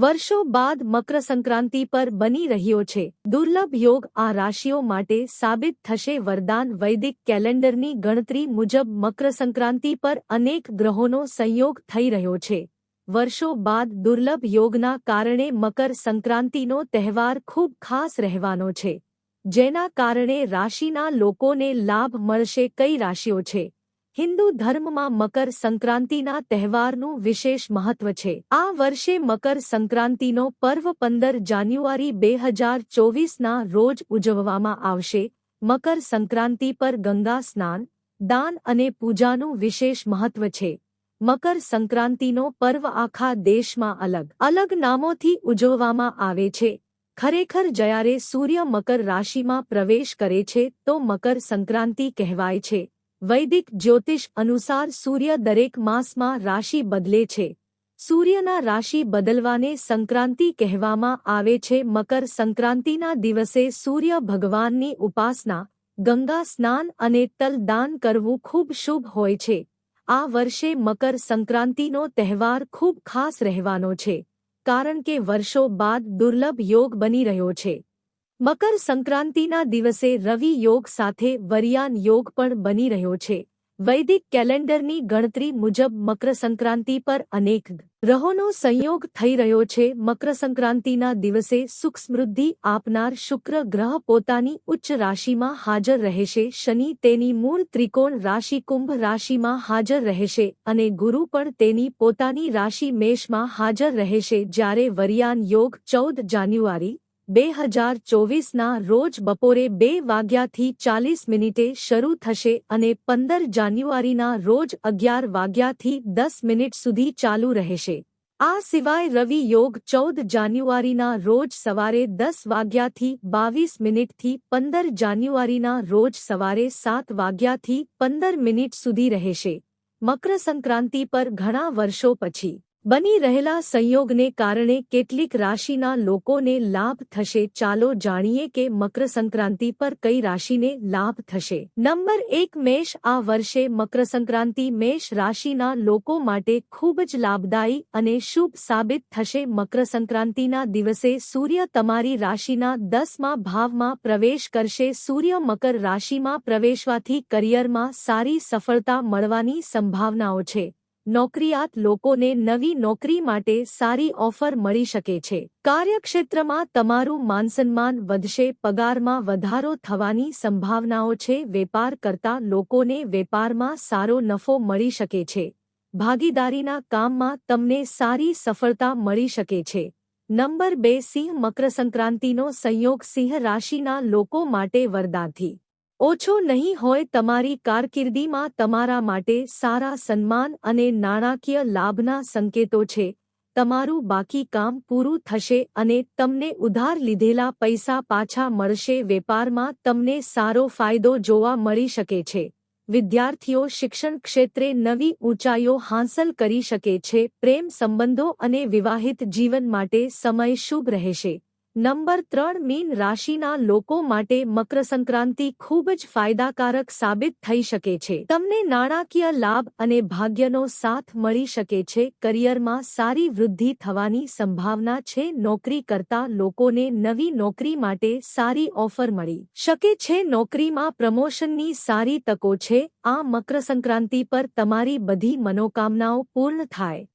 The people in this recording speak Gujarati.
વર્ષો બાદ મકર સંક્રાંતિ પર બની રહ્યો છે. દુર્લભ યોગ આ રાશિઓ માટે સાબિત થશે. વરદાન વૈદિક કેલેન્ડરની ગણતરી મુજબ મકર સંક્રાંતિ પર અનેક ગ્રહોનો સંયોગ થઈ રહ્યો છે. વર્ષો બાદ દુર્લભ યોગના કારણે મકર સંક્રાંતિનો તહેવાર ખૂબ ખાસ રહેવાનો છે. જેના કારણે રાશિના લોકોને લાભ મળશે. કઈ રાશિઓ છે? હિન્દુ ધર્મમાં મકર સંક્રાંતિના તહેવારનું વિશેષ મહત્વ છે. આ વર્ષે મકર સંક્રાંતિનો પર્વ પંદર જાન્યુઆરી બે હજાર ચોવીસના રોજ ઉજવવામાં આવશે. મકર સંક્રાંતિ પર ગંગા સ્નાન, દાન અને પૂજાનું વિશેષ મહત્વ છે. મકર સંક્રાંતિનો પર્વ આખા દેશમાં અલગ અલગ નામોથી ઉજવવામાં આવે છે. ખરેખર જ્યારે સૂર્ય મકર રાશિમાં પ્રવેશ કરે છે તો મકર સંક્રાંતિ કહેવાય છે. વૈદિક જ્યોતિષ અનુસાર સૂર્ય દરેક માસમાં રાશિ બદલે છે. સૂર્યના રાશિ બદલવાને સંક્રાંતિ કહેવામાં આવે છે. મકર સંક્રાંતિના દિવસે સૂર્ય ભગવાનની ઉપાસના, ગંગા સ્નાન અને તલદાન કરવું ખૂબ શુભ હોય છે. આ વર્ષે મકર સંક્રાંતિનો તહેવાર ખૂબ ખાસ રહેવાનો છે, કારણ કે વર્ષો બાદ દુર્લભ યોગ બની રહ્યો છે. મકર સંક્રાંતિના દિવસે રવિ યોગ સાથે વરિયાન યોગ પણ બની રહ્યો છે. વૈદિક કેલેન્ડરની ગણતરી મુજબ મકર સંક્રાંતિ પર અનેક ગ્રહોનો સંયોગ થઈ રહ્યો છે. મકર સંક્રાંતિના દિવસે સુખ સમૃદ્ધિ આપનાર શુક્ર ગ્રહ પોતાની ઉચ્ચ રાશિમાં હાજર રહેશે. શનિ તેની મૂળ ત્રિકોણ રાશિ કુંભ રાશિમાં હાજર રહેશે અને ગુરુ પણ તેની પોતાની રાશિ મેષમાં હાજર રહેશે. જ્યારે વરિયાન યોગ ચૌદ જાન્યુઆરી બે હજાર ચોવીસના રોજ બપોરે બે વાગ્યાથી ચાલીસ મિનિટે શરૂ થશે અને પંદર જાન્યુઆરીના રોજ અગિયાર વાગ્યાથી દસ મિનિટ સુધી ચાલુ રહેશે. આ સિવાય રવિ યોગ ચૌદ જાન્યુઆરીના રોજ સવારે દસ વાગ્યાથી બાવીસ મિનિટથી પંદર જાન્યુઆરીના રોજ સવારે સાત વાગ્યાથી પંદર મિનિટ સુધી રહેશે. મકર સંક્રાંતિ પર ઘણા વર્ષો પછી બની રહેલા સંયોગને કારણે કેટલીક રાશિના લોકોને લાભ થશે. ચાલો જાણીએ કે મકર સંક્રાંતિ પર કઈ રાશિને લાભ થશે. નંબર એક, મેષ. આ વર્ષે મકર સંક્રાંતિ મેષ રાશિના લોકો માટે ખૂબ જ લાભદાયી અને શુભ સાબિત થશે. મકર સંક્રાંતિના દિવસે સૂર્ય તમારી રાશિના દસમાં ભાવમાં પ્રવેશ કરશે. સૂર્ય મકર રાશિમાં પ્રવેશવાથી કરિયરમાં સારી સફળતા મળવાની સંભાવનાઓ છે. નોકરીયાત લોકોને નવી નોકરી માટે સારી ઓફર મળી શકે છે. કાર્યક્ષેત્રમાં તમારું માનસન્માન વધશે, પગારમાં વધારો થવાની સંભાવનાઓ છે વેપાર કરતા લોકોને વેપારમાં સારો નફો મળી શકે છે. ભાગીદારીના કામમાં તમને સારી સફળતા મળી શકે છે. નંબર બે, સિંહ મકર સંક્રાંતિનો સંયોગ સિંહ રાશિના લોકો માટે વરદાનથી. ઓછો નહીં હોય તમારી કારકિર્દીમાં તમારા માટે સારા સન્માન અને નાણાકીય લાભના સંકેતો છે. તમારું બાકી કામ પૂરું થશે અને તમને ઉધાર લીધેલા પૈસા પાછા મળશે. વેપારમાં તમને સારો ફાયદો જોવા મળી શકે છે. વિદ્યાર્થીઓ શિક્ષણ ક્ષેત્રે નવી ઊંચાઈઓ હાંસલ કરી શકે છે. પ્રેમ સંબંધો અને વિવાહિત જીવન માટે સમય શુભ રહેશે. નંબર ત્રણ મીન રાશિના લોકો માટે મકર સંક્રાંતિ ખૂબ જ ફાયદાકારક સાબિત થઈ શકે છે. તમને નાણાકીય લાભ અને ભાગ્યનો સાથ મળી શકે છે. કરિયરમાં સારી વૃદ્ધિ થવાની સંભાવના છે. નોકરી કરતા લોકોને નવી નોકરી માટે સારી ઓફર મળી શકે છે. નોકરીમાં પ્રમોશનની સારી તકો છે. આ મકર સંક્રાંતિ પર તમારી બધી મનોકામનાઓ પૂર્ણ થાય.